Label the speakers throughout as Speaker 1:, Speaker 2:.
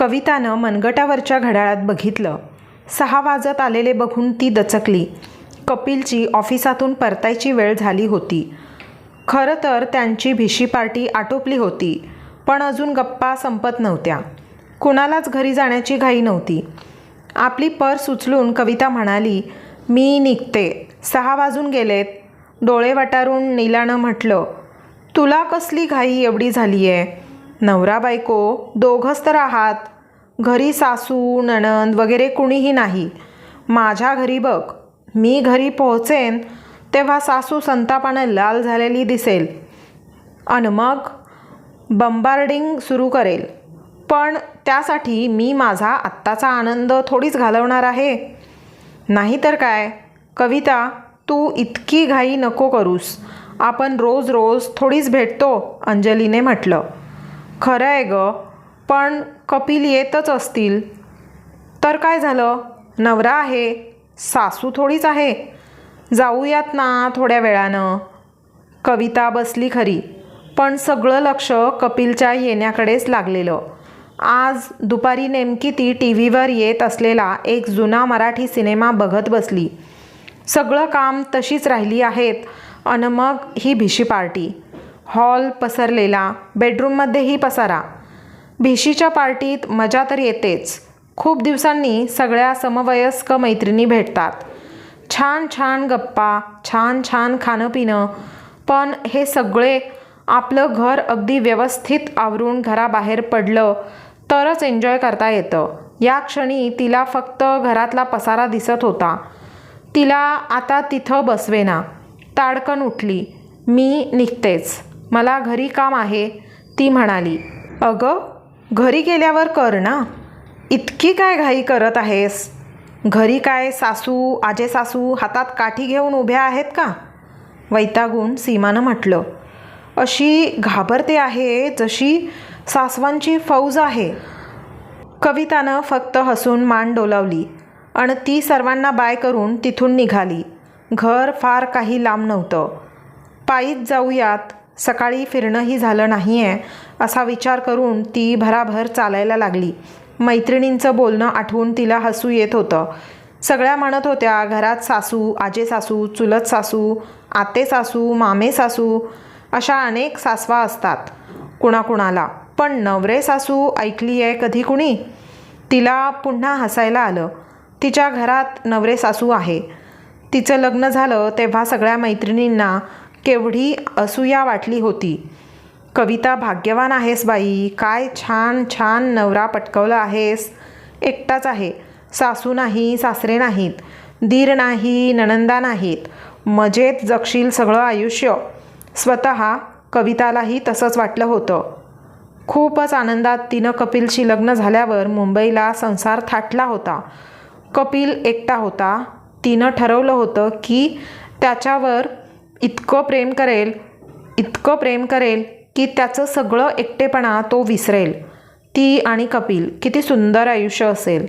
Speaker 1: कवितानं मनगटावरच्या घड्याळात बघितलं. सहा वाजत आलेले बघून ती दचकली. कपिलची ऑफिसातून परतायची वेळ झाली होती. खरं तर त्यांची भिशी पार्टी आटोपली होती पण अजून गप्पा संपत नव्हत्या. कुणालाच घरी जाण्याची घाई नव्हती. आपली पर्स उचलून कविता म्हणाली मी निघते. सहा वाजून गेलेत. डोळे वटारून नीलानं म्हटलं तुला कसली घाई एवढी झाली आहे नवरा बायको दोघंच तर आहात. घरी सासू नणंद वगैरे कुणीही नाही. माझ्या घरी बघ मी घरी पोहोचेन तेव्हा सासू संतापानं लाल झालेली दिसेल. आणि मग बंबार्डिंग सुरू करेल. पण त्यासाठी मी माझा आत्ताचा आनंद थोडीच घालवणार आहे. नाहीतर काय? कविता तू इतकी घाई नको करूस. आपण रोज रोज थोडीच भेटतो अंजलीने म्हटलं. खरं आहे ग पण कपिल येतच असतील. तर काय झालं? नवरा आहे सासू थोडीच आहे. जाऊयात ना थोड्या वेळानं. कविता बसली खरी पण सगळं लक्ष कपिलच्या येण्याकडेच लागलेलं. आज दुपारी नेमकी ती टी व्हीवर येत असलेला एक जुना मराठी सिनेमा बघत बसली. सगळं काम तशीच राहिली आहेत अन मग ही भिशी पार्टी. हॉल पसरलेला बेडरूममध्येही पसारा. भिशीच्या पार्टीत मजा तर येतेच. खूप दिवसांनी सगळ्या समवयस्क मैत्रिणी भेटतात. छान छान गप्पा छान छान खाणं पिणं पण हे सगळे आपलं घर अगदी व्यवस्थित आवरून घराबाहेर पडलं तरच एन्जॉय करता येतं. या क्षणी तिला फक्त घरातला पसारा दिसत होता. तिला आता तिथं बसवेना. ताडकन उठली. मी निघतेच. मला घरी काम आहे ती म्हणाली. अगं घरी गेल्यावर कर ना. इतकी काय घाई करत आहेस? घरी काय सासू आजे सासू हातात काठी घेऊन उभ्या आहेत का? वैतागून सीमानं म्हटलं. अशी घाबरते आहे जशी सासवांची फौज आहे. कवितानं फक्त हसून मान डोलावली आणि ती सर्वांना बाय करून तिथून निघाली. घर फार काही लांब नव्हतं. पायीच जाऊयात सकाळी फिरणंही झालं नाही आहे असा विचार करून ती भराभर चालायला लागली. मैत्रिणींचं बोलणं आठवून तिला हसू येत होतं. सगळ्या म्हणत होत्या घरात सासू आजे सासू चुलत सासू आते सासू मामे सासू अशा अनेक सासवा असतात कुणाकुणाला. पण नवरे सासू ऐकली आहे कधी कुणी? तिला पुन्हा हसायला आलं. तिच्या घरात नवरे सासू आहे. तिचं लग्न झालं तेव्हा सगळ्या मैत्रिणींना केवढी असूया वाटली होती. कविता भाग्यवान आहेस बाई. काय छान छान नवरा पटकवला आहेस. एकटाच आहे. सासू नाही सासरे नाहीत. दीर नाही नणंदा नाहीत. मजेत जगशील सगळं आयुष्य. स्वतः कवितालाही तसंच वाटलं होतं. खूपच आनंदात तिनं कपिलशी लग्न झाल्यावर मुंबईला संसार थाटला होता. कपिल एकटा होता. तिनं ठरवलं होतं की त्याच्यावर इतकं प्रेम करेल इतकं प्रेम करेल की त्याचं सगळं एकटेपणा तो विसरेल. ती आणि कपिल किती सुंदर आयुष्य असेल.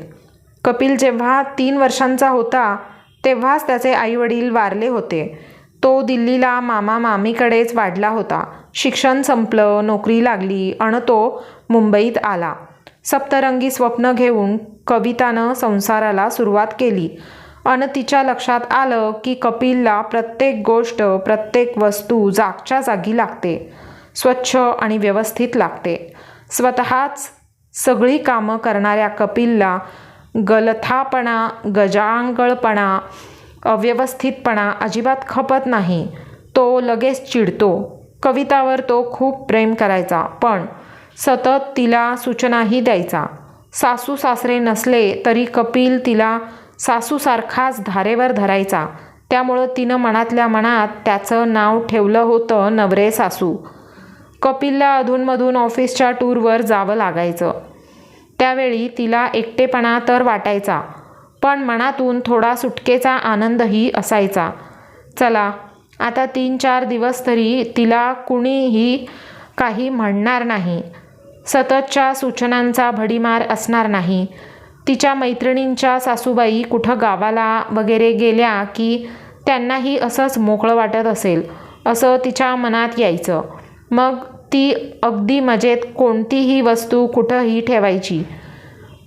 Speaker 1: कपिल जेव्हा तीन वर्षांचा होता तेव्हाच त्याचे आईवडील वारले होते. तो दिल्लीला मामा मामीकडेच वाढला होता. शिक्षण संपलं नोकरी लागली आणि तो मुंबईत आला. सप्तरंगी स्वप्न घेऊन कवितानं संसाराला सुरुवात केली. अन तिच्या लक्षात आलं की कपिलला प्रत्येक गोष्ट प्रत्येक वस्तू जागच्या जागी लागते. स्वच्छ आणि व्यवस्थित लागते. स्वतःच सगळी कामं करणाऱ्या कपिलला गलथापणा गजांगळपणा अव्यवस्थितपणा अजिबात खपत नाही. तो लगेच चिडतो. कवितावर तो खूप प्रेम करायचा पण सतत तिला सूचनाही द्यायचा. सासू सासरे नसले तरी कपिल तिला सासूसारखाच धारेवर धरायचा. त्यामुळं तिनं मनातल्या मनात त्याचं नाव ठेवलं होतं नवरे सासू. कपिलला अधूनमधून ऑफिसच्या टूरवर जावं लागायचं. त्यावेळी तिला एकटेपणा तर वाटायचा पण मनातून थोडा सुटकेचा आनंदही असायचा. चला आता तीन चार दिवस तरी तिला कुणीही काही म्हणणार नाही. सततच्या सूचनांचा भडीमार असणार नाही. तिच्या मैत्रिणींच्या सासूबाई कुठं गावाला वगैरे गेल्या की त्यांनाही असंच मोकळं वाटत असेल असं तिच्या मनात यायचं. मग ती अगदी मजेत कोणतीही वस्तू कुठंही ठेवायची.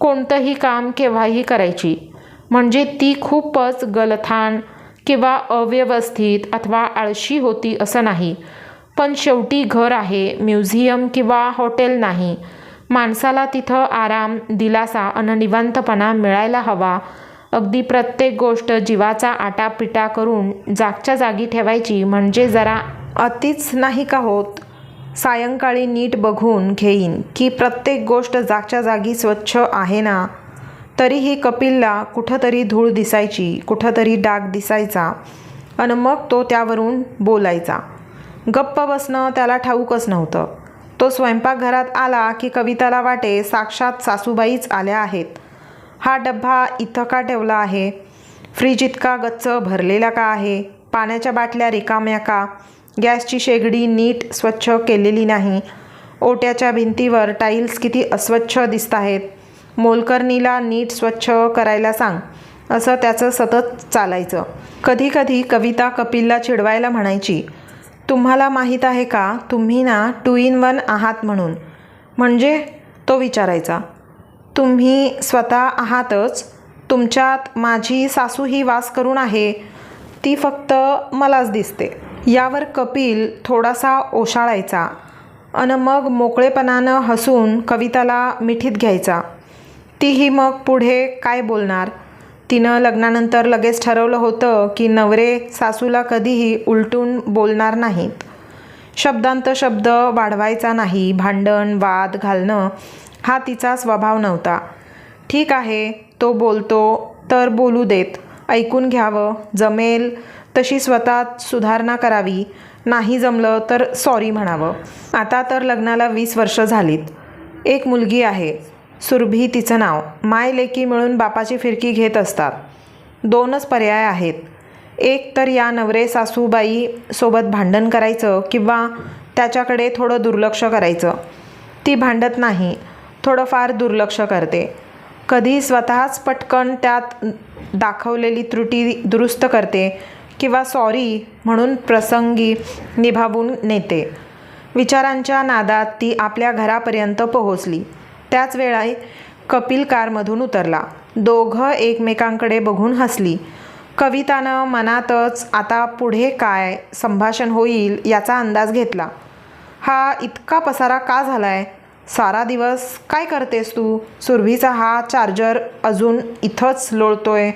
Speaker 1: कोणतंही काम केव्हाही करायची. म्हणजे ती खूपच गलथान किंवा अव्यवस्थित अथवा आळशी होती असं नाही. पण शेवटी घर आहे म्युझियम किंवा हॉटेल नाही. माणसाला तिथं आराम दिलासा आणि निवांतपणा मिळायला हवा. अगदी प्रत्येक गोष्ट जीवाचा आटापिटा करून जागच्या जागी ठेवायची म्हणजे जरा अतिच नाही का होत? सायंकाळी नीट बघून घेईन की प्रत्येक गोष्ट जागच्या जागी स्वच्छ आहे ना? तरीही कपिलला कुठंतरी धूळ दिसायची कुठंतरी डाग दिसायचा आणि मग तो त्यावरून बोलायचा. गप्प बसणं त्याला ठाऊकच नव्हतं. तो स्वयंपाकघरात आला की कविताला वाटे साक्षात सासूबाईच आल्या आहेत. हा डब्बा इथं का ठेवला आहे? फ्रीज इतका गच्च भरलेला का आहे? पाण्याच्या बाटल्या रिकाम्या का? गॅसची शेगडी नीट स्वच्छ केलेली नाही. ओट्याच्या भिंतीवर टाईल्स किती अस्वच्छ दिसत आहेत. मोलकर्णीला नीट स्वच्छ करायला सांग. असं त्याचं सतत चालायचं. कधीकधी कविता कपिलला चिडवायला म्हणायची तुम्हाला माहीत आहे का? तुम्ही ना टू इन वन आहात म्हणून. म्हणजे? तो विचारायचा. तुम्ही स्वतः आहातच. तुमच्यात माझी सासू ही वास करून आहे. ती फक्त मलाच दिसते. यावर कपिल थोडासा ओशाळायचा अन मग मोकळेपणानं हसून कविताला मिठीत घ्यायचा. तीही मग पुढे काय बोलणार? तिनं लग्नानंतर लगेच ठरवलं होतं की नवरे सासूला कधीही उलटून बोलणार नाहीत. शब्दांत शब्द वाढवायचा नाही भांडण वाद घालणं हा तिचा स्वभाव नव्हता. ठीक आहे तो बोलतो तर बोलू देत. ऐकून घ्यावं जमेल. तशी स्वतः सुधारणा करावी. नाही जमलं तर सॉरी म्हणावं. आता तर लग्नाला वीस वर्ष झालीत. एक मुलगी आहे. सुरभी तिचं नाव. माय लेकी मिळून बापाची फिरकी घेत असतात. दोनच पर्याय आहेत. एक तर या नवरे सासूबाई सोबत भांडण करायचं किंवा त्याच्याकडे थोडं दुर्लक्ष करायचं. ती भांडत नाही थोडंफार दुर्लक्ष करते. कधी स्वतःच पटकन त्यात दाखवलेली त्रुटी दुरुस्त करते किंवा सॉरी म्हणून प्रसंगी निभावून नेते. विचारांच्या नादात ती आपल्या घरापर्यंत पोहोचली. त्याच वेळा कपिल कारमधून उतरला. दोघं एकमेकांकडे बघून हसली. कवितानं मनातच आता पुढे काय संभाषण होईल याचा अंदाज घेतला. हा इतका पसारा का झाला आहे सारा दिवस काय करतेस तू? सुरभीचा हा चार्जर अजून इथंच लोळतोय.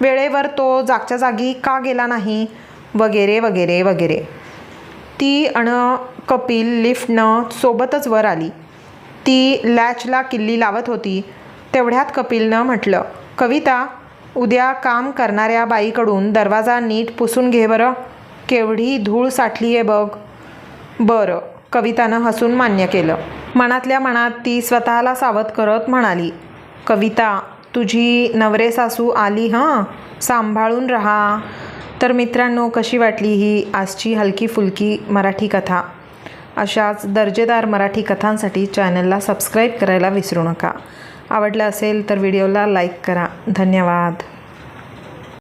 Speaker 1: वेळेवर तो जागच्या जागी का गेला नाही? वगैरे वगैरे वगैरे. ती अण कपिल लिफ्टनं सोबतच वर आली. ती लॅचला किल्ली लावत होती. तेवढ्यात कपिलनं म्हटलं कविता उद्या काम करणाऱ्या बाईकडून दरवाजा नीट पुसून घे बरं. केवढी धूळ साठली आहे बघ. बरं कवितानं हसून मान्य केलं. मनातल्या मनात ती स्वतःला सावध करत म्हणाली कविता तुझी नवरे सासू आली हां? सांभाळून राहा. तर मित्रांनो कशी वाटली ही आजची हलकी फुलकी मराठी कथा? अशाच दर्जेदार मराठी कथांसाठी चॅनलला सबस्क्राईब करायला विसरू नका. आवडलं असेल तर व्हिडिओला लाईक करा. धन्यवाद.